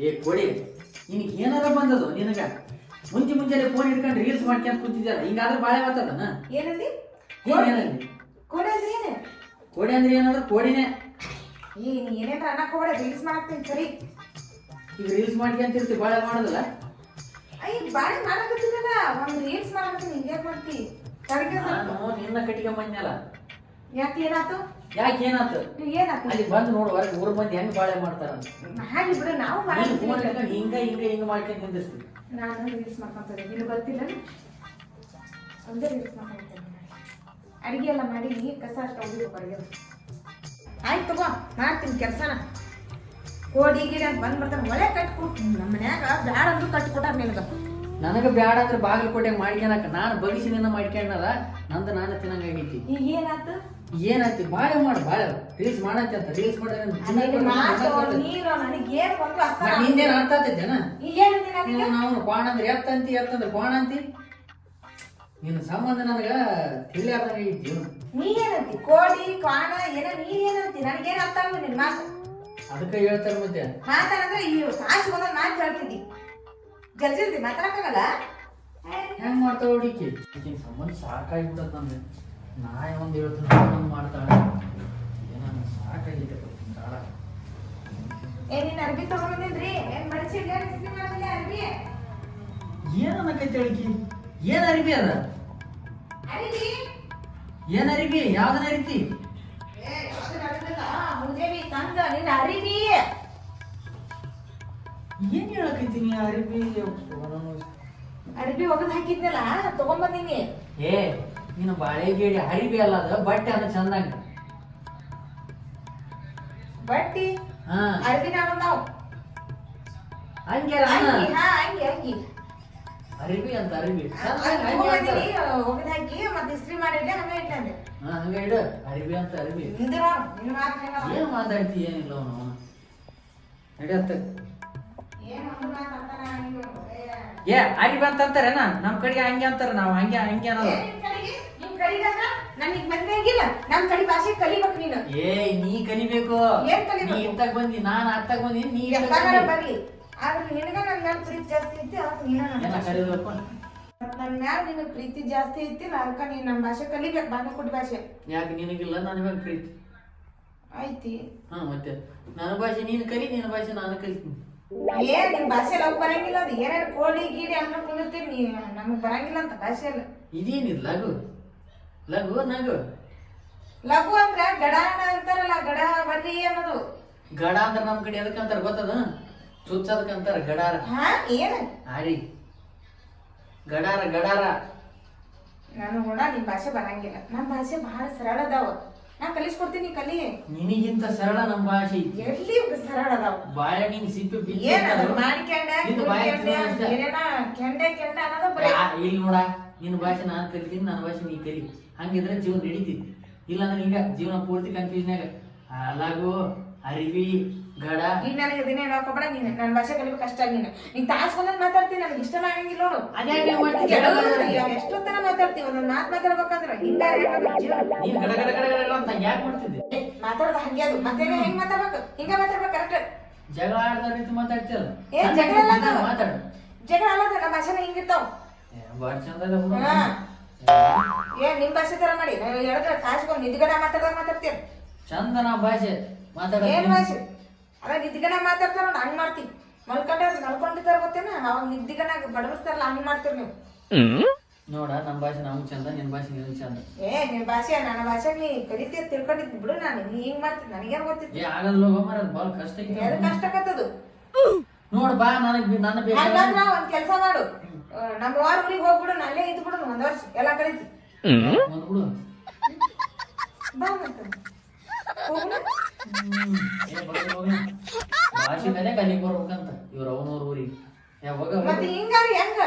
ಏ ಕೊಡಿ ನಿನಗೆ ಏನಾರ ಬಂದದು ನಿನಗ ಮುಂಚೆ ಮುಂಚೆನೆ ಫೋನ್ ಹಿಡ್ಕೊಂಡು ರೀಲ್ಸ್ ಮಾಡ್ಕೊಂತ ಕೂತಿದ್ಯಲ್ಲ ಹಿಂಗಾದ್ರೆ ಬಾಳೆ ಮಾತಾಡೋಣ ಏನಂದಿ? ಏನೇನಂದಿ ಕೋಡೆ ಅಂದ್ರೆ ಏನು? ಕೋಡಿ ಅಂದ್ರೆ ಏನಂದ್ರೆ ಕೋಡಿನೇ ಈ ನೀ ಏನೇನ್ರ ಅನ್ನಕ್ ಹೋಗ್ಬೇಡ ರೀಲ್ಸ್ ಮಾಡಾಕ್ತೀನಿ ಸರಿ. ಈಗ ರೀಲ್ಸ್ ಮಾಡ್ಕೊಂತಿರ್ತಿ ಬಾಳೆ ಮಾಡೋದಲ್ಲ? ಅಯ್ಯ ಬಾಳೆ ಮಾಡಕತ್ತಿದ್ದಲ್ಲ ಒಂದು ರೀಲ್ಸ್ ಮಾಡಕತ್ತೀನಿ ಹಿಂಗ್ಯಾಕ್ ಮಾಡ್ತಿ? ನಾನು ನಿನ್ನ ಕಟ್ಟಿಗೆ ಮಂಜಲ್ಲ ಯಾಕೆ ಏನಾತು ಯಾಕೆ ಏನಾತು ಏನಾತು ಅಲ್ಲಿ ಬಂದು ನೋಡು ಹೊರಗೆ ಊರ ಮಂದಿ ಹೆಂಗ್ ಬಾಳೆ ಮಾಡ್ತಾರ ಹಾಗೆ ಬಿಡು ನಾವು ಹಿಂಗ ಹಿಂಗ ಹಿಂಗ ಮಾಡ್ಕೊಂಡ್ ನಿಂದಿರ್ತಿ ನಾನು ರೀಲ್ಸ್ ಮಾಡ್ಕೊಂತಾರೆ ನಿನಗೆ ಗೊತ್ತಿಲ್ಲ? ಒಂದೇ ರೀಲ್ಸ್ ಮಾಡ್ಕೊಂತಾರೆ ಅಡಿಗೆ ಎಲ್ಲ ಮಾಡಿ ಕಸ ಅಷ್ಟು ಹೋಗ್ಬೇಕು ಹೊರಗೆ. ಆಯ್ತು ತಗೋ ಮಾಡ್ತೀನಿ ಕೆಲಸನ. ಕೋಡಿ ಗಿಡ ಅಂತ ಬಂದ್ ಬರ್ತಾನೆ ಒಳ್ಳೆ ಕಟ್ಕೊಟ್ಟು ನಮ್ಮ ಮನ್ಯಾಗ ಬ್ಯಾಡ ಅಂದ್ರು ಕಟ್ಕೊಟ್ಟಾರ ನಿನಗ. ನನಗ ಬ್ಯಾಡ ಅಂದ್ರೆ ಬಾಗಲಕೋಟೆ ಮಾಡ್ಕೊಳಕ ನಾನು ಬಗಿಸಿ ನಿನ್ನ ಮಾಡ್ಕೊಂಡದ ನಂದು ನಾನು ತಿನ್ನಂಗಾಗೈತಿ ಈಗ ಏನಾತು ಏನಾಯ್ತು ಬಾಳೆ ಮಾಡು ಬಾಳೆ ರೀಲ್ಸ್ ಮಾಡಂತೆ ಅಂತ ರೀಲ್ಸ್ ಮಾಡಿದ್ರೆ ನಿಂದೇನು ಅರ್ಥ ಆಗ್ತೈತೆನ ನಾವು ಕ್ವಾಣ ಅಂದ್ರೆ ಎತ್ತಂತಿ ಎತ್ತಂದ್ರೆ ಕ್ವಾಣ ಅಂತಿ? ನಿನ್ನ ಸಂಬಂಧ ನನಗೆ ತಿಳಿಯಾರ್ದಂಗ ಈ ಜೀವನ ನೀ ಏನಂತಿ? ಕೋಡಿ ಕಾಣ ಏನ ನೀ ಏನಂತಿ? ನನಗೇನು ಅರ್ಥ ಆಗಲ್ಲ ನಿನ್ ಮಾತು. ಅದಕ್ಕೆ ಹೇಳ್ತಾರೆ ಮತ್ತೆ. ಮಾತಾಡಂದ್ರೆ ಈ ಕಾಸು ಒಂದೊಂದು ಮಾತು ಹೇಳ್ತಿದ್ದಿ. ಜಲ್ದಿರ್ತಿ ಮಾತಾಡಕ್ಕಾಗಲ್ಲ? ಹೆಂಗ್ ಮಾಡ್ತಾವ ಹುಡುಕಿ? ಸಂಬಂಧ ಸಾಕಾಗ್ಬಿಟ್ಟದ ನಮ್ಗೆ ನಾಳೆ ಒಂದು ಹೇಳ್ತೀನಿ ಒಂದ್ ಮಾಡ್ತಾಳೆ ಏನೋ ಸಾಕಾಗಿದೆ ಕಾಳ ಏ ನೀನ್ ಅರ್ಬಿ ತಗೊಂಡಿದ್ರಿ ಏನ್ ಮಡಿಸಿಲ್ಲ ಅರ್ಬಿ? ಏನು ಅನ್ನಕೈತಿ ಹುಡುಕಿ ಏನ್ ಅರಿಬಿ ಅದ? ಅರಿಬಿ? ಏನ್ ಅರಿಬಿ? ಯಾವ್ದನ ಅರಿತಿ? ಮುಂಜಾನೆ ತಂದ ನಿನ್ನ ಅರಿಬಿ. ಏನ್ ಹೇಳಕೈತೀನಿ ಅರಿಬಿ? ಅರಿಬಿ ಒಗದ್ ಹಾಕಿದ್ನಲ್ಲ ತಗೊಂಬಂದಿನಿ. ಏ ನೀನು ಬಾಳೆ ಗೇಡಿ ಅರಿಬಿ ಅಲ್ಲ ಅದು ಬಟ್ಟೆ ಅನ್ನ ಚಂದಂಗ. ಬಟ್ಟಿ? ಹಾ. ಅರ್ಬಿ ನಾವು ನಾವು ಹಂಗೆ ಅಂಗಿ ಹಾ ಅಂಗಿ ಅಂಗಿ ಅರಿಬಿ ಅಂತ ಅರಿಬಿ. ಚಂದಂಗ ಹಂಗೆ ತಗೊಂಬಂದಿನಿ ಹೇಳ್ತಾರೆ. ಹಾಕಿ ಮತ್ತೆ ಇಸ್ತ್ರಿ ಮಾಡಿದ್ರೆ ಹಂಗೆ ಇಟ್ಟಂದೆ ಹಾ ಹಂಗ ಇಡು. ಅರಿಬಿ ಅಂತ ಅರಿಬಿ. ನಿಂದು ನೋಡು ನಿನ್ನ ಮಾತು ಏನ್ ಮಾತಾಡ್ತಿ ಏನಿಲ್ಲ ಅವನು. ನಡೆಯತ್ತ. ಏನು ಮಾತಾಡ್ತಾನ. ಏ ಆಗಿ ಅರಿಬಿ ಅಂತ ಅಂತಾರೇನ ನಮ್ ಕಡೆಗೆ ಹಂಗೆ ಅಂತಾರ ನಾವ್ ಹಂಗೆ ಹಂಗೆ ಅನ್ನೋದು. ನನಗ್ ಮದ್ವೆ ಆಗಿಲ್ಲ. ನಮ್ ಕಡೆ ಭಾಷೆ ಕಲಿಬೇಕು ನೀನು. ಏ ನೀ ಕಲಿಬೇಕು. ಏನ್ ಕಲಿಬೇಕು? ನೀ ಇತ್ತಾಗ ಬಂದಿ ನಾನ್ ಅತ್ತಾಗ ಬಂದಿ ನೀ ಇತ್ತಾಗ ಎಷ್ಟಾಗಾರ ಬಂದಿ. ಬರ್ಲಿ. ಆದ್ರೆ ನಿನಗ ನನ್ ಮ್ಯಾಲ ಪ್ರೀತಿ ಜಾಸ್ತಿ ಐತಿ ಅದಕ್ಕೆ ನೀನ ಭಾಷೆ ಕಲಿಬೇಕು. ನನ್ ಮ್ಯಾಲ ನಿನಗ್ ಪ್ರೀತಿ ಜಾಸ್ತಿ ಐತಿ ಅದಕ್ಕ ನೀನ್ ನಮ್ ಭಾಷೆ ಕಲಿಬೇಕು ಬಾಗಲಕೋಟೆ ಭಾಷೆ. ಯಾಕೆ ನಿನಗಿಲ್ಲ? ನನಗ ಪ್ರೀತಿ. ಐತಿ ಹಾ ಮತ್ತೆ. ನನ್ನ ಭಾಷೆ ನೀನು ಕಲಿ ನಿನ್ನ ಭಾಷೆ ನಾನು ಕಲಿತೀನಿ. ಏ ನಿಮ್ಮ ಭಾಷೆ ಅವ್ ಬರಂಗಿಲ್ಲ ಅದು? ಏನೇನು ಕೋಳಿ ಗೀಡಿ ಅನ್ನ ಕುಂದಿರ್ತೀವಿ ನೀ? ನಮಗ್ ಬರಂಗಿಲ್ಲ ಅಂತ ಭಾಷೆ ಅಲ್ಲ ಇದೇನಿದ್ ಲಘು? ಲಘು ನಗು? ಲಘು ಅಂದ್ರ ಗಡ ಅಂತಾರಲ್ಲ ಗಡ ಬರ್ರಿ ಅನ್ನೋದು. ಗಡ ಅಂದ್ರೆ ನಮ್ ಕಡೆ ಎದಕ್ಕೆ ಅಂತಾರ ಗೊತ್ತದ? ಚುಚ್ಚದಕ್ಕೆ ಅಂತಾರ ಗಡಾರ. ಹಾ ಏನ? ಆರಿ ಗಡಾರ ಗಡಾರ. ನಾನು ಕೂಡ ನಿಮ್ ಭಾಷೆ ಬರಂಗಿಲ್ಲ. ನಮ್ ಭಾಷೆ ಬಹಳ ಸರಳ ಅದಾವ. ನಾ ಕಲಿಸ್ಕೊಡ್ತೀನಿ ಕಲಿ. ನಿನಗಿಂತ ಸರಳ ನಮ್ಮ ಭಾಷೆ ಐತಿ ಎಲ್ಲಿ ಸರಳ ಅದಾವ? ಬಾಳೆ ನಿನ್ ಸಿಪ್ಪೆ ಬಿಚ್ಚಿ ಏನ್ ಅದು ಮಾಡಿ ಮಾಡಿಕ್ಯಾಂಡ ಇದು ಬಾಯಿ ಕುಡ್ಕ್ಯಾಂಡ, ತಿನ್ನೋದು ಅಷ್ಟೇ. ಏನೇನ ಕೆಂಡೆ ಕೆಂಡ ಅನ್ನೋದು ಬರೀ ಯಾ- ಇಲ್ಲಿ ನೋಡ ನಿನ್ನ ಭಾಷೆ ನಾನು ಕಲಿತೀನಿ ನನ್ನ ಭಾಷೆ ನೀ ಕಲಿ. ಹಂಗಿದ್ರೆ ಜೀವನ ನಡಿತೈತಿ ಇಲ್ಲ ಅಂದ್ರೆ ಈಗ ಜೀವನ ಪೂರ್ತಿ ಕನ್ಫ್ಯೂಷನ್ಯಾಗ ಲಘು ಅರಿವಿ ಗಡ. ಈಗ ನನಗೆ ದಿನ ಹೇಳ್ಕೊಬೇಡ ನೀನು ನನ್ನ ಭಾಷೆ ಕಲಿಬೇಕು ಕಷ್ಟ ನೀನು ನೀನ್ ತಾಸ್ ಒಂದೊಂದು ಮಾತಾಡ್ತೀನಿ ನನಗೆ ಇಷ್ಟ ಆಗಂಗಿಲ್ಲ ನೋಡು. ಮಾಡ್ತಿ? ಎಷ್ಟೊತ್ತನ ಮಾತಾಡ್ತೀವಿ? ಒಂದೊಂದು ಮಾತು ಮಾತಾಡ್ಬೇಕಂದ್ರ ಹಿಂಗ ನೀನ್ ಗಡ ಗಡ ಗಡ ಗಡ ಅಂತ ಯಾಕೆ ಮಾಡ್ತಿದ್ದೆ? ಏ, ಮಾತಾಡೋದು ಹಂಗೆ ಅದು. ಮತ್ತೆ ಹೆಂಗ್ ಮಾತಾಡ್ಬೇಕು? ಹಿಂಗ ಮಾತಾಡ್ಬೇಕು ಕರೆಕ್ಟ್ ಜಗಳ ಆಡ್ದ ರೀತಿ ಮಾತಾಡ್ತಿಯಲ್ಲ? ಏ ಜಗಳ ಅಲ್ಲ ಅದು. ಮಾತಾಡು. ಜಗಳ ಅಲ್ಲ ನಮ್ಮ ಭಾಷೆನ ಹಿಂಗಿರ್ತಾವ. ಬಾಳ್ ಚಂದ. ಏ ನಿಮ್ ಭಾಷೆ ತರ ಮಾಡಿ. ಹೇಳಿದ್ರೆ ಕಾಸ್ಕೊಂಡು ನಿದ್ಗಡೆ ಮಾತಾಡ್ದಾಗ ಮಾತಾಡ್ತೀರ ಚಂದ ನಾ ಭಾಷೆ ಮಾತಾಡ ಏನ್ ಭಾಷೆ? ಅದ ನಿದ್ದಿಗನ ಮಾತಾಡ್ತಾರ ನೋಡ್ ಹಂಗ್ ಮಾಡ್ತಿ. ಮಲ್ಕೊಂಡ್ರೆ ಮಲ್ಕೊಂಡಿರ್ತಾರ ಗೊತ್ತೇನ? ಅವಾಗ ನಿದ್ದಿಗನ ಬಡವಸ್ತಾರಲ್ಲ ಹಂಗ್ ಮಾಡ್ತೀರಿ ನೀವು. ನೋಡ ನಮ್ಮ ಭಾಷೆ ನಮ್ಗೆ ಚಂದ ನಿನ್ನ ಭಾಷೆ ನಿನ್ ಚಂದ. ಏ ನಿನ್ ಭಾಷೆ ನನ್ನ ಭಾಷೆ ನೀ ಕಲಿತೀಯ ತಿಳ್ಕೊಂಡಿದ್ದು ಬಿಡು ನಾನು. ನೀ ಹಿಂಗ್ ಮಾಡ್ತೀನಿ ನನಗೇನು ಗೊತ್ತಿತ್ತು? ಏ ಆಗಲ್ಲ ಹೋಗೋ ಮರ ಭಾಳ ಕಷ್ಟ ಅದು ಕಷ್ಟ ಕಷ್ಟಕ್ಕತ್ತದು ನೋಡ್ ಬಾ ನನಗೆ ನನ್ನ ಬೇಕು ಹಂಗಂದ್ರ ಒಂದ್ ಕೆಲಸ ಮಾಡು. ನಮ್ಮ ವಾರ ಊರಿಗೆ ಹೋಗ್ಬಿಡು ನಾನೇ ಅಲ್ಲೇ ಇದ್ದು ಬಿಡು ಒಂದ್ ವರ್ಷ. ಎಲ್ಲ ಕಲಿತಿ ಬಂದ್ಬಿಡು. ಬಾ ಮತ್ತೆ. ಹೋಗುಣ? ಹ್ಮ್. ಏ ಬರ್ತೀನಿ ಹೋಗೋಣ. ಭಾಷೆ ಮೇಲೆ ಕಲಿಗೆ ಬರ್ಬೇಕಂತ ಇವ್ರ ಅವನವ್ರ ಊರಿಗೆ. ಯಾವಾಗ ಮತ್ತೆ ಹಿಂಗಾರ ಹೆಂಗ?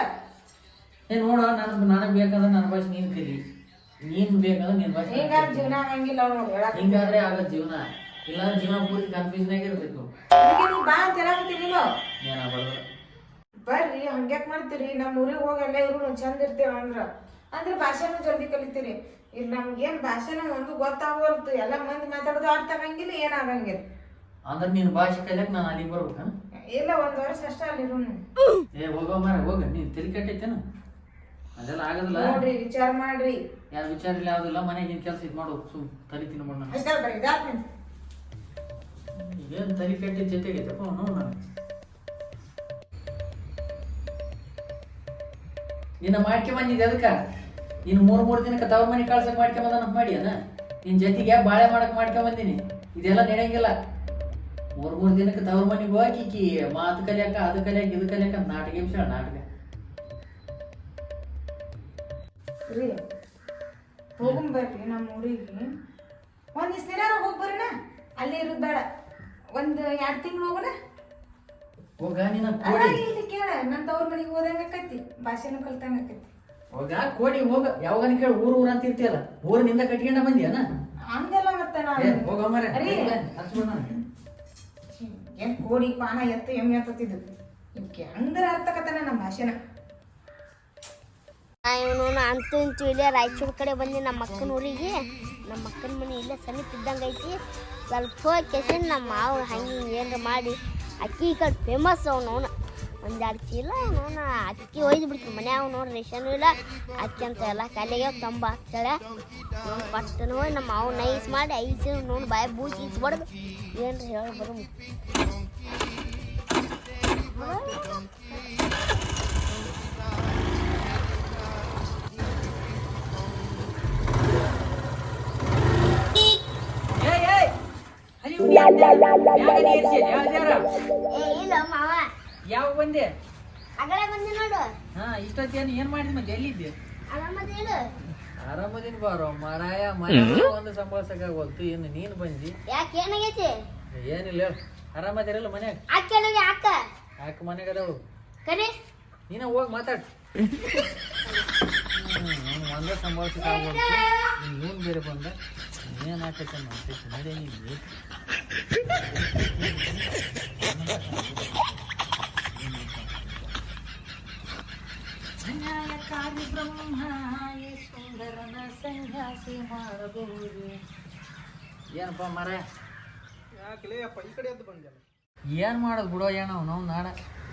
ಏ ನೋಡ ನನಗೆ ನನಗ್ ಬೇಕಾದ್ರೆ ನನ್ನ ಭಾಷೆ ನೀನ್ ಕಲಿ. ನೀನ್ ಬೇಕಾದ್ರೆ ನಿನ್ ಭಾಷೆ ಹಿಂಗಾರ ಜೀವನ ಆಗಂಗಿಲ್ಲ ಹೇಳಕ್ ಹಿಂಗಾದ್ರೆ ಆಗತ್ ಜೀವನ. ಇಲ್ಲಾಂದ್ರೆ ಜೀವನ ಪೂರ್ತಿ ಕನ್ಫ್ಯೂಷನ್ ಆಗಿರ್ಬೇಕು ಬಾ ಅಂತ ಹೇಳಕತ್ತೀನಿ ನೀನು? ಏನಾಗ್ಬಾರ್ದು ಬರ್ರಿ ಹಂಗ್ಯಾಕ್ ಮಾಡ್ತೀರಿ? ನಮ್ಮ ಊರಿಗೆ ಹೋಗಿ ಎಲ್ಲ ಒಂದು ಚಂದ ಇರ್ತೇವ ಅಂದ್ರ. ಅಂದ್ರೆ ಭಾಷೆನೂ ಜಲ್ದಿ ಕಲಿತೀರಿ. ಇಲ್ಲಿ ನಮ್ಗೇನ್ ಭಾಷೆನ ಒಂದು ಗೊತ್ತಾಗವಲ್ತು ಎಲ್ಲ ಮಂದಿ ಮಾತಾಡೋದು ಅರ್ಥ ಆಗಂಗಿಲ್ಲ ಏನಾಗಂಗಿಲ್ಲ ಅಂದ್ರೆ ನೀನ್ ಭಾಷೆ ಕಲಿಯಕ್ ನಾನು ಅಲ್ಲಿಗೆ ಬರ್ಬೇಕ? ಇಲ್ಲ ಒಂದ್ ವರ್ಷ ಅಷ್ಟೇ ಅಲ್ಲಿರು ಏ ಹೋಗೋ ಮಾರ ಹೋಗ. ನೀನ್ ತಲೆ ಕೆಟ್ಟೈತೇನು? ಅದೆಲ್ಲ ಆಗದಿಲ್ಲ. ನೋಡ್ರಿ ವಿಚಾರ ಮಾಡ್ರಿ. ಯಾರು ವಿಚಾರ ಇಲ್ಲ ಯಾವುದಿಲ್ಲ. ಮನೆಗೆ ಕೆಲಸ ಇದು ಮಾಡು ಸುಮ್ ತಲೆ ತಿನ್ಬೇಡ ನಾನು ಆಯ್ತಾ ಬರ್ರಿ ಇದಾತ್ ನಿಂದು. ಏನು ತಲೆ ಕೆಟ್ಟ ಜೊತೆಗೈತಪ್ಪ ನಾನು ನಿನ್ನ ಮಾಡ್ಕೆ ಬಂದಿದ್ದೆ ಅದಕ್ಕ? ನೀನು ಮೂರು ಮೂರು ದಿನಕ್ಕೆ ತವ ಮನೆ ಕಳ್ಸಕ್ ಮಾಡ್ಕೊಂಬಂದ ಬಂದ ಮಾಡಿ ಅನ ನಿನ್ ಜೊತೆಗೆ ಬಾಳೆ ಮಾಡಕ್ ಮಾಡ್ಕೊಂಬಂದಿನಿ. ಇದೆಲ್ಲ ನಡೆಯಂಗಿಲ್ಲ. ಮೂರು ಮೂರು ದಿನಕ್ಕೆ ತವ್ರ ಮನೆಗೆ ಹೋಗಿ ಕಿ ಮಾತು ಕಲಿಯಾಕ ಅದು ಕಲಿಯಾಕ ಇದು ಕಲಿಯಾಕ ಅಂತ ನಾಟಕ ವಿಷಯ ನಾಟಕ. ರೀ ಹೋಗುಂ ಬರ್ರಿ ನಮ್ಮ ಊರಿಗೆ. ಒಂದ್ ದಿವ್ಸ ದಿನ ಬರ್ರಿನ ಅಲ್ಲಿ ಇರೋದು ಬೇಡ. ಒಂದು ಎರಡು ತಿಂಗಳು ಹೋಗೋಣ? ಹೋಗ ನಿನ್ನ ಇಲ್ಲಿ ಕೇಳ ನನ್ನ ತವ್ರ ಮನೆಗೆ ಹೋದಂಗ ಆಕೈತಿ ಭಾಷೆನೂ ಕಲ್ತಂಗೆ ಆಕೈತಿ. ಹೋಗ ಕೋಡಿ ಹೋಗ. ಯಾವಾಗ ಕೇಳಿ ಊರು ಊರ ಅಂತ ಇರ್ತೀಯಲ್ಲ. ಊರಿನಿಂದ ಕಟ್ಕೊಂಡ ಬಂದಿಯನ? ಹಂಗೆಲ್ಲ ಮತ್ತೆ ನಾನು ಹೋಗ ಮರೆ ಏನ್ ಕೋಡಿ ಪಾನ ಎತ್ತು ಎಮ್ಮೆ ಎತ್ತತ್ತಿದ್ದು? ಇವಕ್ಕೆ ಹಂಗರ ಅರ್ಥಕತನ ನಮ್ಮ ಭಾಷೆನ? ಇವನು ಅಂತೂ ಇಂತೂ ಇಲ್ಲೇ ರಾಯಚೂರು ಕಡೆ ಬಂದು ನಮ್ಮ ಅಕ್ಕನ ಊರಿಗೆ. ನಮ್ಮ ಅಕ್ಕನ ಮನೆ ಇಲ್ಲೇ ಸಮೀಪ ಇದ್ದಂಗೆ ಐತಿ. ಸ್ವಲ್ಪ ಹೋಗಿ ಕೆಸಿನ್ ನಮ್ಮ ಮಾವ ಹಂಗೆ ಹಿಂಗೆ ಏನಾರ ಮಾಡಿ ಅಕ್ಕಿ ಈ ಕಡೆ ಫೇಮಸ್ ಅವನು ಅವನು. ಒಂದೆರಡು ಚೀಲ ಅವನು ಅಕ್ಕಿ ಒಯ್ದು ಬಿಡ್ತೀನಿ ಮನ್ಯಾಗ ನೋಡಿ ರೇಷನ್ ಇಲ್ಲ. ಅಕ್ಕಿ ಅಂತ ಎಲ್ಲ ಕಾಲಿಗೆ ತಂಬ ಹಾಕ್ತಾಳೆ. ನೋಡಿ ಪಟ್ಟನ ಹೋಗಿ ನಮ್ಮ ಮಾವು ನೈಸ್ ಮಾಡಿ ಐಸ್ ನೋಡಿ ಬಾಯ್ ಬೂಚಿ ಇಚ್ಬಾರ್ದು ಏನ್ರಿ ಹೇಳಿ ಬರೋ ಇಲ್ಲ ಮಾವ. ಯಾವ ಬಂದೆ? ಅಗಳೆ ಬಂದೆ ನೋಡು. ಹಾ ಇಷ್ಟೊತ್ತೇನು ಏನ್ ಮಾಡಿದ್ ಮತ್ತೆ ಎಲ್ಲಿದ್ದೆ? ಆರಾಮದ ಹೇಳು. ಆರಾಮದಿನ ಬಾರೋ ಮಾರಾಯ ಮನೆ ಒಂದು ಸಂಭಾಳ್ಸಕ್ಕಾಗೋಲ್ತು ಇನ್ನು ನೀನು ಬಂದಿ? ಯಾಕೆ ಏನಾಗೈತಿ? ಏನಿಲ್ಲ ಹೇಳು. ಆರಾಮದಿರಲ್ಲ ಮನ್ಯಾಗ? ಯಾಕ ಅಕ್ಕ ಯಾಕೆ? ಮನೆಗೆ ಅದಾವು? ಕರಿ. ನೀನ ಹೋಗಿ ಮಾತಾಡ್. ಒಂದೇ ಸಂಭಾಳ್ಸಕ್ಕಾಗೋಲ್ತು ಇವನ್ ಬೇರೆ ಬಂದ? ಏನ್ ಹಾಕತ್ತೆ ಮಾಡ್ತೈತಿ ನಡೆ ನೀನು ಅನ್ಯಾಯಕಾರಿ ಬ್ರಹ್ಮ ಈ ಸುಂದರನ ಸನ್ಯಾಸಿ ಮಾಡಬಹುದು. ಏನಪ್ಪ ಮರ ಏನ್ ಮಾಡೋದು ಬಿಡೋ ಏನೋ ನಾವು ನಾಡ.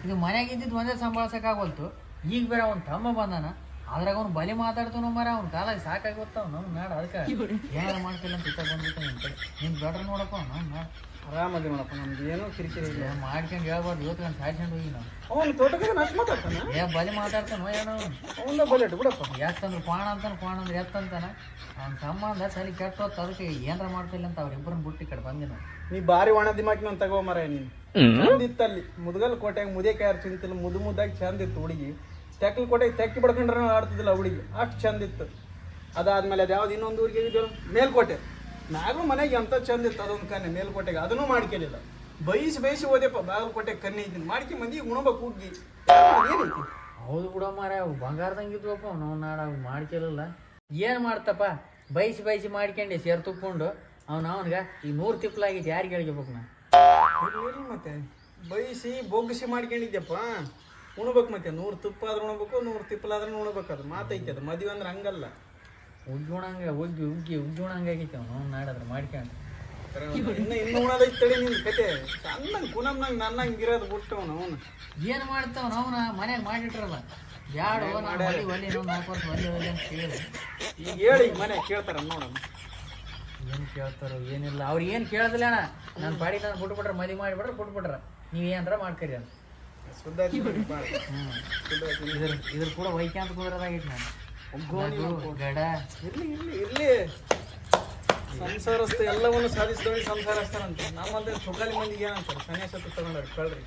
ಇದು ಮನೆಗೆ ಇದ್ದಿದ್ದು ಒಂದೇ ಸಂಭಾಳ್ಸಕ್ಕಾಗೋಲ್ತು. ಈಗ ಬೇರೆ ಅವ್ನು ತಮ್ಮ ಬಂದಾನ. ಅದ್ರಾಗ ಅವ್ನು ಬಲಿ ಮಾತಾಡ್ತಾನೋ ಮರ ಅವ್ನ ಕಾಲಾಗಿ ಸಾಕಾಗಿ ಗೊತ್ತವ್ ನಮ್ಮ ನಾಡ? ಅದಕ್ಕೆ ಏನಾರ ಮಾಡ್ತಿಲ್ಲ ಅಂತ ಇತ್ತ ಬಂದ್ಬಿಟ್ಟು ನಿಮ್ ಬೆಟ್ರ್ ನೋಡಪ್ಪ ನಮ್ಮ ನಾಡ. ಆರಾಮದಿ ಮಾಡಪ್ಪ ನಮ್ದು ಏನೂ ಕಿರಿಕಿರಿ ಇಲ್ಲ ಮಾಡ್ಕೊಂಡು ಹೇಳ್ಬಾರ್ದು ಇವತ್ತು ಗಂಟೆ ಸಾಯ್ಕೊಂಡು ಹೋಗಿ ನಾವು ಅವನು ತೋಟಕ್ಕೆ ನಷ್ಟ ಮಾತಾಡ್ತಾನ? ಏ ಬಲಿ ಮಾತಾಡ್ತಾನೋ ಏನೋ ಅವ್ನು. ಬಲಿ ಇಟ್ಟು ಬಿಡಪ್ಪ. ಎತ್ತಂದ್ರೆ ಪಾಣ ಅಂತಾನೆ ಪಾಣ ಅಂದ್ರೆ ಎತ್ತಂತಾನ ಅವ್ನ ಸಂಬಂಧ ತಲೆ ಕೆಟ್ಟೋತ್ ಅದಕ್ಕೆ ಏನಾರ ಮಾಡ್ತಿಲ್ಲ ಅಂತ ಅವ್ರಿಬ್ಬರನ್ನ ಬಿಟ್ಟು ಕಡೆ ಬಂದೆ ನಾವು ನೀ ಭಾರಿ ಒಣ ದಿಮಾಕಿ ನಾನು ತಗೋ ಮರ ನೀನು. ಇತ್ತಲ್ಲಿ. ಮುದ್ಗಲ್ ಕೋಟೆಗೆ ಮುದೇ ಕೈ ಚಿಂತಿಲ್ಲ ಮುದು ಮುದ್ದಾಗಿ ಚಂದ ಇತ್ತು ಹುಡುಗಿ. ತೆಕ್ಕಲ್ ಕೋಟೆಗೆ ತೆಕ್ಕಿ ಬಡ್ಕೊಂಡ್ರೆ ಆಡ್ತಿದ್ದಿಲ್ಲ ಹುಡುಗಿ. ಅಷ್ಟು ಚಂದ ಇತ್ತು. ಅದಾದ್ಮೇಲೆ ಅದು ಯಾವ್ದು ಇನ್ನೊಂದು ಊರಿಗೆ ಮೇಲ್ಕೋಟೆ. ನಾಗೂ ಮನೆಗೆ ಎಂತ ಚಂದ ಇತ್ತು ಅದೊಂದು ಕನ್ನೆ ಮೇಲ್ಕೋಟೆಗೆ. ಅದನ್ನು ಮಾಡ್ಕೇಳಿಲ್ಲ ಬೈಸಿ ಬೈಸಿ ಓದಪ್ಪ ಬಾಗಲಕೋಟೆ ಕನ್ನೆ ಇದ್ದೀನಿ ಮಾಡ್ಕೊ ಮಂದಿ ಉಣಬೇಕು ಹುಗ್ಗಿ ಏನೈತಿ? ಹೌದು ಬಿಡ ಮಾರ ಬಂಗಾರದಂಗೆ ಇದ್ವಪ್ಪ ನಾವು ನಾಡ ಅವು ಮಾಡ್ಕೊಲಿಲ್ಲ. ಏನು ಮಾಡ್ತಪ್ಪ? ಬೈಸಿ ಬೈಸಿ ಮಾಡ್ಕೊಂಡೆ ಸೇರ್ ಅವನು ಅವ್ನು ಅವನ್ಗ ಈ ನೂರು ತಿಪ್ಪಲಾಗಿತ್ತು ಯಾರು ಹೇಳ್ಕೋಬೇಕು ನಾ? ಏನು ಮತ್ತೆ. ಬೈಸಿ ಬೊಗ್ಗಿಸಿ ಮಾಡ್ಕೊಂಡಿದ್ದೆಪ್ಪ ಉಣ್ಬೇಕು ಮತ್ತೆ. ನೂರು ತುಪ್ಪ ಆದ್ರೂ ಉಣ್ಬೇಕು ನೂರು ತಿಪ್ಪಲಾದ್ರೂ ಉಣ್ಬೇಕು. ಅದು ಮಾತೈತೆ ಅದು ಮದುವೆ ಅಂದ್ರೆ ಹಂಗಲ್ಲ. ಉಗ್ಗಿ ಉಣಂಗ ಉಗ್ಗಿ ಉಗ್ಗಿ ಉಗ್ಗಿ ಉಣಂಗ ಆಗೈತೆ ಅವ್ನು. ಅವ್ನು ನಾಡದ್ರ ಮಾಡ್ಕೊಂಡು ಇನ್ನು ಇನ್ನು ಉಣದೈತೆ ತಡಿ ನಿನ್ ಕತೆ. ಚಂದಂಗೆ ಕುನಮ್ನಂಗೆ ನನ್ನಂಗೆ ಇರೋದು ಬಿಟ್ಟು ಅವನು ಅವನು. ಏನು ಮಾಡ್ತಾವ ಅವನ ಮನ್ಯಾಗ ಮಾಡಿಟ್ರಲ್ಲ ಬ್ಯಾಡು ನಾನು ಒಲಿ ಒಲಿ ಇನ್ನೊಂದು ನಾಲ್ಕು ವರ್ಷ ಒಲಿ ಒಲಿ ಅಂತ ಕೇಳಿ. ಈಗ ಹೇಳಿ ಈಗ ಮನೆ ಕೇಳ್ತಾರ ನೋಡೋಣ ಏನು ಕೇಳ್ತಾರೋ ಏನಿಲ್ಲ. ಅವ್ರು ಏನು ಕೇಳೋದಿಲ್ಲ ಅಣ್ಣ. ನಾನು ಪಾಡಿ ನಾನು ಬಿಟ್ಬಿಟ್ರೆ ಮದುವೆ ಮಾಡಿಬಿಟ್ರೆ ಬಿಟ್ಬಿಟ್ರೆ. ನೀವು ಏನಾರ ಮಾಡ್ಕರಿ ಅಂತ ಶುದ್ಧ ಆಯ್ತು ಬಿಡಿ, ಬಾಳ್. ಹ್ಞೂ ಶುದ್ಧ ಆಯ್ತು. ಇದ್ರ ಇದ್ರ ಕೂಡ ವೈಕ್ಯಾಂತ ಕುಂದ್ರದಾಗಿತ್ತು ನಾನು ನಗು, ಗಡ. ಇರ್ಲಿ ಇರ್ಲಿ ಇರ್ಲಿ. ಸಂಸಾರಸ್ಥ ಎಲ್ಲವನ್ನು ಸಾಧಿಸಿದವಳಿ ಸಂಸಾರಸ್ಥನಂತೆ ನಮ್ಮಲ್ಲಿ ತುಗಾಲಿ ಮಂದಿಗೆ ಏನಂತಾರೆ? ಸನ್ಯಾಸ ತಗೊಂಡ್ರಿ ಕಳ್ರಿ.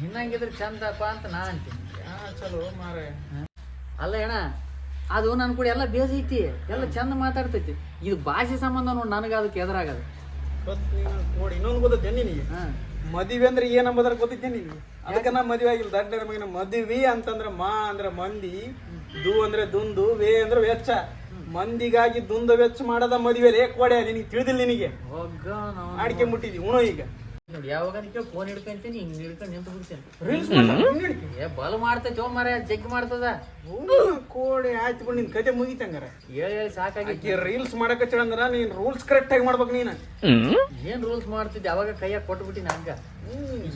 ನಿನ್ನಂಗಿದ್ರೆ ಚಂದಪ್ಪ ಅಂತ ನಾ ಅಂತೀನಿ. ಯಾ ಚಲೋ ಮಾರೆ ಅಲ್ಲ ಅಣ್ಣ ಅದು ನನ್ನ ಕೂಡ ಎಲ್ಲ ಬೇಸೈತಿ ಎಲ್ಲ ಚಂದ ಮಾತಾಡ್ತೈತಿ. ಇದು ಭಾಷೆ ಸಂಬಂಧ ನೋಡಿ ನನಗೆ ಅದಕ್ಕೆ ಎದುರಾಗದು. ನೀನು ನೋಡಿ ಇನ್ನೊಂದು ಗೊತ್ತೈತೆ ನಿನಗೆ. ಹಾಂ. ಮದುವೆ ಅಂದ್ರೆ ಏನಂಬುದ್ರ ಗೊತ್ತಿದ್ದೆ ನೀನು ಅದಕ್ಕೆ ನಾ ಮದುವೆ ಆಗಿಲ್ಲ. ದಡ್ಡ ನಮಗಿನ ಮದುವೆ ಅಂತಂದ್ರೆ ಮಾ ಅಂದ್ರೆ ಮಂದಿ ದು ಅಂದ್ರೆ ದುಂದು ವೇ ಅಂದ್ರೆ ವೆಚ್ಚ. ಮಂದಿಗಾಗಿ ದುಂದು ವೆಚ್ಚ ಮಾಡದ ಮದುವೆ ಲೇ ಕೊಡೆ ನಿನಗೆ ತಿಳಿದಿಲ್ಲ ನಿನಗೆ. ಅಡಿಕೆ ಮುಟ್ಟಿದ್ವಿ ಉಣೋ ಈಗ. ನೋಡಿ ಯಾವಾಗ ಫೋನ್ ಹಿಡ್ಕೊಂತೀನಿ ಹಿಂಗ್ ಹಿಡ್ಕೊಂಡು ನಿಂತು ಬಿಡ್ತೇನೆ ರೀಲ್ಸ್ ಏ ಬಲ್ ಮಾಡ್ತೈತಿ ಮರ ಜಗ್ ಮಾಡ್ತದ? ಕೋಡಿ ಆಯ್ತು ಬಿಡು ನಿನ್ ಕತೆ ಮುಗಿತಂಗಾರ ಹೇಳಿ ಹೇಳಿ ಸಾಕಾಗಿ ರೀಲ್ಸ್ ಮಾಡಕ ಅಂದ್ರ ನೀನ್ ರೂಲ್ಸ್ ಕರೆಕ್ಟ್ ಆಗಿ ಮಾಡ್ಬೇಕು ನೀನ್. ಏನ್ ರೂಲ್ಸ್ ಮಾಡ್ತಿದ್ದೆ? ಅವಾಗ ಕೈಯಾಗ ಕೊಟ್ಬಿಟ್ಟಿನ ಹಂಗ.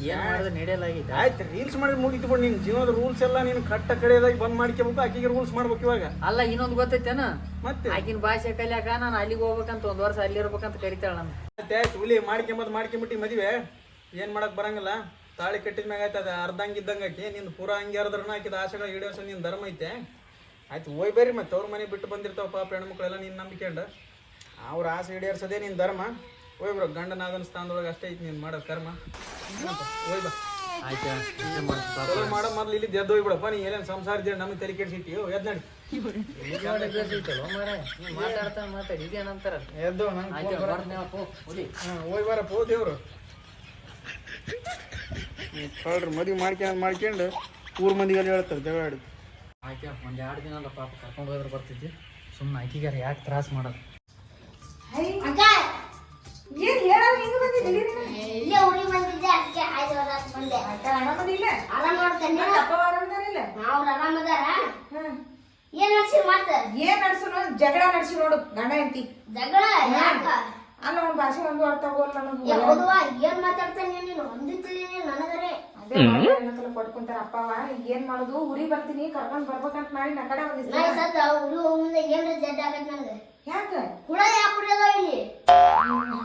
ಏನ್ ಮಾಡಿದ್ರೆ ನಡೆಯಲ್ಲ ಆಗೈತೆ ಆಯ್ತು ರೀಲ್ಸ್ ಮಾಡಿ ಮುಗಿತು ಬಿಡು ನಿನ್ ಜೀವನದ ರೂಲ್ಸ್ ಎಲ್ಲ ನೀನ್ ಕಟ್ಟ ಕಡೆಯದಾಗಿ ಬಂದ್ ಮಾಡ್ಕೋಬೇಕು ಆಕಿಗೆ ರೂಲ್ಸ್ ಮಾಡ್ಬೇಕು ಇವಾಗ. ಅಲ್ಲ ಇನ್ನೊಂದು ಗೊತ್ತೈತೇನ? ಮತ್ತೆ? ಆಕಿನ ಭಾಷೆ ಕಲಿಯಾಕ ನಾನು ಅಲ್ಲಿಗೆ ಹೋಗ್ಬೇಕಂತ ಒಂದ್ ವರ್ಷ ಅಲ್ಲಿ ಇರ್ಬೇಕಂತ ಕರಿತಾಳ ನಾನು ಆಯ್ತು ಹುಲಿ ಮಾಡ್ಕೊಂಬದ್ ಮಾಡ್ಕೊಂಬಿಟ್ಟು ಮದುವೆ. ಏನ್ ಮಾಡಕ್ ಬರಂಗಿಲ್ಲ. ತಾಳಿ ಕಟ್ಟಿದ ಮ್ಯಾಗ ಆಯ್ತು ಅದು ಅರ್ಧಂಗ್ ಇದ್ದಂಗೆ ಆಕಿ. ನಿಂದು ಪೂರ ಹಂಗೆ ಅರ್ದ್ರನ ಆಕಿದ ಆಸೆಗಳ ಈಡೇರ್ಸ ನಿನ್ ಧರ್ಮ ಐತೆ. ಆಯ್ತು ಹೋಯ್ ಬೇರಿ ಮತ್ತೆ. ಅವ್ರ ಮನೆ ಬಿಟ್ಟು ಬಂದಿರ್ತಾವ ಪಾಪ ಹೆಣ್ಮಕ್ಳೆಲ್ಲ ನೀನು ನಂಬಿಕೊಂಡ ಅವ್ರ ಆಸೆ ಈಡೇರ್ಸೋದೇ ನಿನ್ ಧರ್ಮ. ಹೋಯ್ ಬ್ರೋ ಗಂಡನಾದನ ಸ್ಥಾನದೊಳಗೆ ಅಷ್ಟೇ ಐತಿ ನೀನು ಮಾಡೋ ಕರ್ಮ. ಹೋಯ್ ಬಾ ಆಯ್ತಾ? ಮಾಡೋ ಮೊದ್ಲು ಇಲ್ಲಿ ಎದ್ದು ಹೋಗ್ಬಿಡಪ್ಪ ನೀ ಏನೇನು ಸಂಸಾರ ನಮಗೆ ತಲೆ ಕೆಡಿಸಿಟ್ಟಿಯೋ? ಎದ್ ನಡಿ. ಮಾತಾಡ್ತಾ ಮಾತಾಡಿ ಇದೇನಂತಾರ ಎದ್ದು ನಂಗೆ ಆಯ್ತು ಬರ್ತೀನಪ್ಪ ಹುಲಿ ಹಾಂ ಹೋಯ್ ಬಾರಪ್ಪ ಹೋ ದೇವ್ರು. ಕಳ್ರಿ ಮದುವೆ ಮಾಡ್ಕೊಂಡು ಮಾಡ್ಕೊಂಡು ಊರ್ ಮಂದಿಗೆಲ್ಲ ಹೇಳ್ತಾರೆ ಜಗಳ ಆಡಿ ಆಯ್ತಾ ಒಂದ್ ಎರಡು ದಿನ ಅಲ್ಲ ಪಾಪ ಕರ್ಕೊಂಡು ಹೋದ್ರೆ ಬರ್ತಿದ್ದೆ ಸುಮ್ಮನೆ ಆಕಿಗಾರ ಯಾಕೆ ತ್ರಾಸ ಮಾಡೋದು? ಹಿಂಗ ಆರಾಮದಾರ ಹ್ಮ್ ಏನ್ ನಡ್ಸಿರ್ ಏನ್ ನಡ್ಸು ಜಗಳ ನಡೆಸಿ ನೋಡು ಗಂಡ ಹೆಂಡತಿ. ಜಗಳ ಯಾಕ? ಅಲ್ಲ ಅವ್ನ ಭಾಷೆ ಒಂದು ಅರ್ಥ ಆಗೋಲ್ಲ ನನಗೆ. ಏನ್ ಮಾತಾಡ್ತಾನೆ ನೀನು ಒಂದು ತಿಳಿನಿ ನನಗರೆ. ಅದೇ ಕೊಟ್ಕೊಂತಾರ ಅಪ್ಪವ ಏನ್ ಮಾಡೋದು? ಉರಿ ಬರ್ತೀನಿ ಕರ್ಕೊಂಡ್ ಬರ್ಬೇಕಂತ ಮಾಡಿ ನಾ ಕಡೆ ಒಂದಿವ್ಸ ನಾ ಸದ್ದ ಊರು ಹೋಗ್ ಮುಂದೆ ಏನ್ರ ಜಡ್ಡ ಆಗತ್ ನನಗೆ. ಯಾಕ? ಹುಳ ಯಾಕೆ ಕುಡಿಯೋದ ಇಲ್ಲಿ?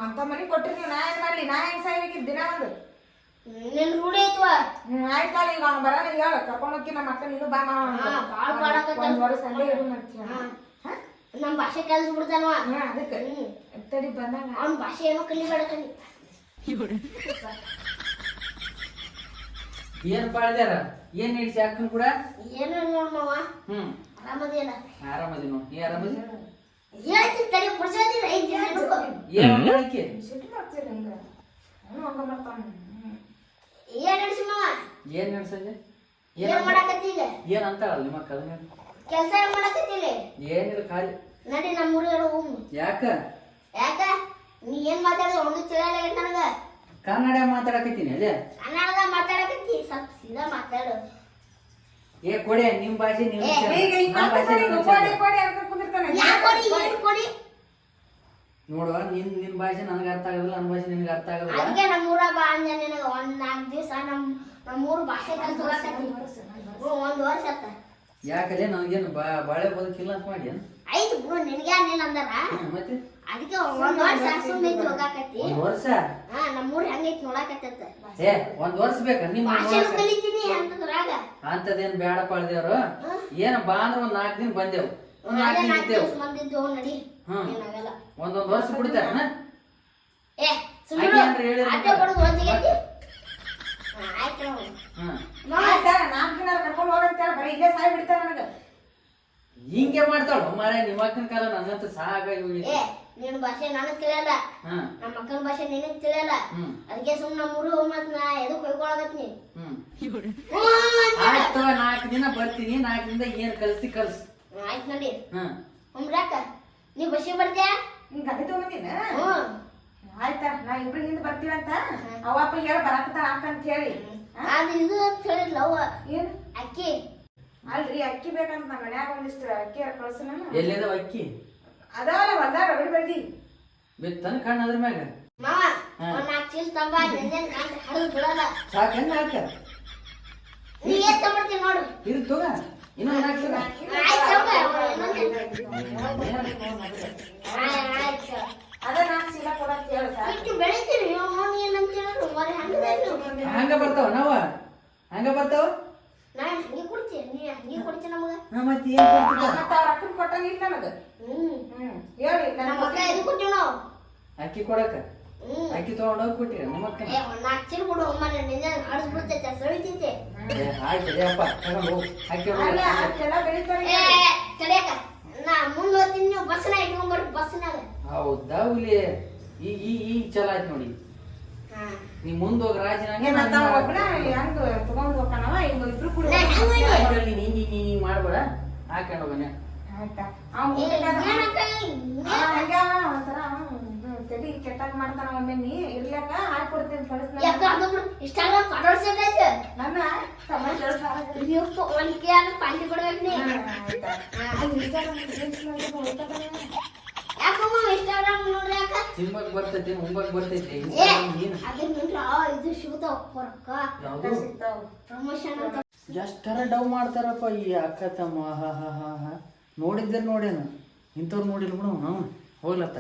ಅಂತ ಮನಿ ಕೊಟ್ಟಿರ್ತೀವಿ ನಾ ಏನ್ ಮಾಡ್ಲಿ? ನಾ ಹೆಂಗ್ ಸಾಯ್ಬೇಕಿದ್ ದಿನ ಒಂದು? ನಿನ್ ರೂಢಿ ಐತ್ವಾ ಹ್ಮ್ ಆಯ್ತಲ್ಲ ಈಗ ಅವ್ನು ಬರೋಣ ಹೇಳ ಕರ್ಕೊಂಡ್ ಹೋಗಿ ನಮ್ಮ ಅಕ್ಕ ನೀನು ಬಾ ಮಾವ ಹಾ, ಭಾಳ ಬಾಳಕತ್ತಾನ. ಒಂದ್ ವರ್ಷ ಅಲ್ಲೇ ಇರು ಮಾಡ್ತೀಯ ಹಾ. ನಮ್ ಭಾಷೆ ಕಲ್ಸ್ ಬಿಡ್ತಾನವ ಹಾ ಅದಕ್ಕೆ. ತಡಿ ಬಂದಾಗ. ಅವ್ನ ಭಾಷೆ ಏನೋ ಕಲಿಬೇಡ ಕಲಿ ಏನ್ ಪಾಳ್ದ್ಯಾರ? ಏನ್ ನಡೆಸಿ ಅಕ್ಕನ್ ಕೂಡ? ಏನೋ ನೋಡ್ಮವ ಹ್ಮ್. ಆರಾಮದೇನ. ಆರಾಮದಿ ನೋಡ್. ನೀ ಆರಾಮದಿ? ಹೇಳ್ತೀನಿ ತಡಿ ಪುಡ್ಸೋದಿಲ್ಲ ಐದ್ ದಿನ ಏನ್ ಮಾಡ್ತೀರ ಹಿಂಗ ಅವನು ಹಂಗ ಮಾಡ್ತಾನ. ಏನ್ ನಡ್ಸಿ ಏನ್ ನಡೆಸಲಿ ಏನ್ ಮಾಡಾಕತ್ತಿ ಈಗ? ಏನ್ ಅಂತಾಳಲ್ಲ ನಿಮ್ಮ ಕದ ಕೆಲಸ ಏನ್ ಮಾಡಾಕತ್ತಿಲ್ಲ ಏನಿಲ್ಲ ಖಾಲಿ. ನಡಿ ನಮ್ಮ ಊರಿಗೆ ಹೋಗು. ಯಾಕ? ಯಾಕ? ನೀ ಏನ್ ಮಾತಾಡಿದ? ಒಂದು ತಿಳಿಯಲ್ಲ ನನಗ. ಕನ್ನಡ ಮಾತಾಡಕತ್ತೀನಿ ಅದೇ ಕನ್ನಡದ ಮಾತಾಡಕತ್ತಿ. ಸ್ವಲ್ಪ ಸೀದಾ ಮಾತಾಡು. ಏ ಕೊಡೆ ನಿಮ್ ಭಾಷೆ ನಿಮ್ ಭಾಷೆ ಕೊಡೆ ಕೊಡೆ ಅಂತ ಕುಂದಿರ್ತಾನೆ ಯಾಕೆ ಕೊಡಿ? ನೋಡುವ ನಿನ್ ನಿನ್ ಭಾಷೆ ನನಗೆ ಅರ್ಥ ಆಗೋದಿಲ್ಲ ನನ್ನ ಭಾಷೆ ನಿನಗೆ ಅರ್ಥ ಆಗೋದಿಲ್ಲ. ಅದಕ್ಕೆ ನಮ್ಮೂರ ಬಾ ಅಂದ ನಿನಗ ಒಂದ್ ನಾಲ್ಕು ದಿವಸ ನಮ್ ನಮ್ಮ ಊರ್ ಭಾಷೆ ಕಲ್ತು ಒಂದು ವರ್ಷ ಆತ. ಯಾಕಲೆ ನನಗೇನು ಬಾ ಬಾಳೆ ಬದುಕಿಲ್ಲ ಅಂತ ಮಾಡಿ ಆಯ್ತು ಬಿಡು ನಿನಗೆ ನೀನ್ ಅಂದಾರ? ಮತ್ತೆ? ಅದಕ್ಕೆ ಒಂದ್ ವರ್ಷ ಸುಮ್ಮನೆ ಹೋಗಾಕತ್ತಿ. ಒಂದ್ ವರ್ಷ? ಹಾ ನಮ್ಮ ಊರ್ ಹೆಂಗೈತಿ ನೋಡಾಕತ್ತ ಏ ಒಂದ್ ವರ್ಷ ಬೇಕ? ನಿಮ್ಮ ಭಾಷೆ? ಕಲಿತೀನಿ ಅಂತದ್ರಾಗ. ಅಂತದೇನ್ ಬೇಡ ಪಾಳ್ದೇವ್ರು ಏನ ಬಾ ಅಂದ್ರೆ ಒಂದ್ ನಾಲ್ಕು ದಿನ ಬಂದೆವು. ಒಂದೊಂದ್ ವರ್ಷ ಬಿಡ್ತಾರನ ಏ ಸುಮ್ಮನೆ ಹಾಗೆ ಮಾಡ್ತಾಳ. ಮಾರ ನಿಮ್ಮ ಅಕ್ಕನ ಕಾಲ ನನ್ನಂತ ಸಾಕ ನಿನ್ನ ಏ ನಿನ್ ಭಾಷೆ ನನಗ್ ತಿಳಿಯಲ್ಲ. ನಮ್ಮ ಅಕ್ಕನ ಭಾಷೆ ನಿನಗ್ ತಿಳಿಯಲ್ಲ. ಅದಕ್ಕೆ ಸುಮ್ಮನೆ ಮೂರು ಮತ್ ನಾ ಎದಕ್ ಹೋಗ್ಕೊಳಗತ್ನಿ ನಾಲ್ಕು ದಿನ ಬರ್ತೀನಿ. ನಾಲ್ಕು ದಿನ ಏನ್ ಕಲ್ಸಿ ಕಲ್ಸ್. ಆಯ್ತ್ ನೋಡಿ. ಹ್ಮ್. ಹುಮ್ರಾಕ ನೀ ಬಸ್ಸಿಗೆ ಬರ್ತೀಯಾ? ಹಿಂಗ್ ಗದ್ದೆ ತಗೊಂಡಿನ ಹ್ಞೂ ಆಯ್ತಾ ನಾ ಇಬ್ರು ಹಿಂದೆ ಬರ್ತೀವಂತ? ಅವ ಅಪ್ಪ ಹೇಳ ಬರಾಕತ್ತಾಳ ಅಕ್ಕ ಅಂತ ಹೇಳಿ. ಅದು ಇದು ಅಂತ ಹೇಳಿದ್ಲ ಅವ್ವ. ಏನ್? ಅಕ್ಕಿ. ಅಲ್ರಿ ಅಕ್ಕಿ ಬೇಕಂತ ನಮ್ಮ ಮನ್ಯಾಗ ಒಂದಿಷ್ಟು ಅಕ್ಕಿ ಕಳ್ಸನ? ನಾನು ಎಲ್ಲಿದಾವ ಅಕ್ಕಿ? ಅದಾವಲ್ಲ ಹೊಲ್ದಾಗ ರಗಡಿ ಬೆಳ್ದಿ. ಬಿತ್ತನ ಕಣ್ಣು ಅದ್ರ ಮ್ಯಾಗ. ಮಾವ ಹಾ. ಒಂದ್ ನಾಲ್ಕು ಚೀಲ ತಂಬ ಹರಿದು ಬಿಡಲ್ಲ. ಸಾಕೇನ್ ನಾಲ್ಕ ನೀ ಏನ್ ತಗೊಳ್ತೀನಿ ನೋಡು. ಇದು ತಗ ಇನ್ನೊಂದು ನಾಲ್ಕು ತಗ ಆಯ್ತು ತಗೋ, ಇನ್ನೊಂದ್ ಆಯ್- ಆಯ್ತು ಅದ ನಾಲ್ಕು ಚೀಲ ಕೊಡಂತ ಹೇಳ ಸಾಕು ಇಟ್ಟು ಬೆಳಿತೀರಿ ಅವ್ನು ಏನಂತ ಹೇಳಿದ್ರು ಮರಿ ಹಂಗ ಹಂಗ ಬರ್ತಾವ ನಾವ ಹಂಗ ಬರ್ತಾವ ನಾನು ಹಂಗೆ ಕೊಡ್ತೀನಿ ನೀ ಹಂಗೆ ಕೊಡ್ತೀನಿ ನಮಗ ಹಾ, ಮತ್ತ್ ಏನ್ ಕೊಡ್ತಿದ್ದ? ಮತ್ತ ಅವ್ರ ಅಕ್ಕನ ಕೊಟ್ಟಂಗಿಲ್ಲ ನನಗ ಹ್ಮ್ ಹ್ಮ್ ಹೇಳಿ ನನ್ನ ನಮ್ಮ ಅಕ್ಕ ಇದು ಕೊಟ್ಟಿವಿ ನಾವು ಅಕ್ಕಿ ಕೊಡಕ ಹ್ಮ್ ಅಕ್ಕಿ ತಗೊಂಡೋಗಿ ಕೊಟ್ಟಿರ ನಿಮ್ಮ ಅಕ್ಕನ ಏ ಒಂದ್ ನಾಲ್ಕು ಚೀಲ ಕೊಡು ಅಮ್ಮ ನಿನ್ನೆ ಹರಿದು ಬಿಡ್ತೈತೆ ಸಳಿತೈತೆ ಏ, ಆಯ್ತು ಏ ಅಪ್ಪ ತಗೊಂಡ್ ಹೋಗು ಅಕ್ಕಿ ಅಲ್ಲ ಹೋಗು. ಅಷ್ಟೆಲ್ಲ ಬೆಳಿತಾರೆ ಏ ತಡಿಯಕ ನಾ ಮುಂದೆ ಹೋಗ್ತೀನಿ ನೀವು ಬಸ್ನ ಇಟ್ಕೊಂಡ್ಬರ್ರಿ ಬಸ್ನಾಗ ಹೌದಾ ಹುಲಿ? ಈ ಈ ಈ ಚಲೋ ಆಯ್ತು ನೋಡಿ. ನೀ ಮುಂದ್ ಹೋಗ ರಾಜನಾಗ ನಾ? ನೀ ನೀ ನೀ ಮಾಡ್ಬೇಡ. ಹಾಕೊಂಡು ಹೋಗನೆ. ಆಯ್ತಾ? ಆ, ತಲಿ ಕೆಟ್ಟಾಗ ಮಾಡ್ತಾನ ಒಮ್ಮೆ ನೀ. ಇರ್ಲಾಕ ಹಾಕಿ ಕೊಡ್ತೀನಿ ಕಳಿಸ್ ಯಾಕ? ಅದು ಬಿಡು. ಇನ್ಸ್ಟಾಗ್ರಾಮ್ ಫಾಲೋವರ್ಸ್ ನನ್ನ? ನೀವು ಒಂದ್ಕೆ ಯಾರು ಪಾಂಟಿ ಕೊಡ್ಬೇಕು ನೀ. ಯಾಕಮ್ಮ ಇನ್ಸ್ಟಾಗ್ರಾಮ್ ನೋಡ್ರಿ ಯಾಕ? ತಿನ್ಬಕ್ ಬರ್ತೈತಿ ನೀನು. ಇದು ಪ್ರಮೋಷನ್ ಅಂತ. ಎಷ್ಟರ ಡವ್ ಮಾಡ್ತಾರಪ್ಪ ಈ ಅಕ್ಕ ತಮ್ಮ? ಹಾ ಹಾ ಹಾ ಹಾ. ನೋಡಿದ್ರೆ ನೋಡೇನ. ಇಂಥವ್ರು ನೋಡಿಲ್ಲ ಬಿಡು. ನಾವು ಹೋಗ್ಲತ್ತ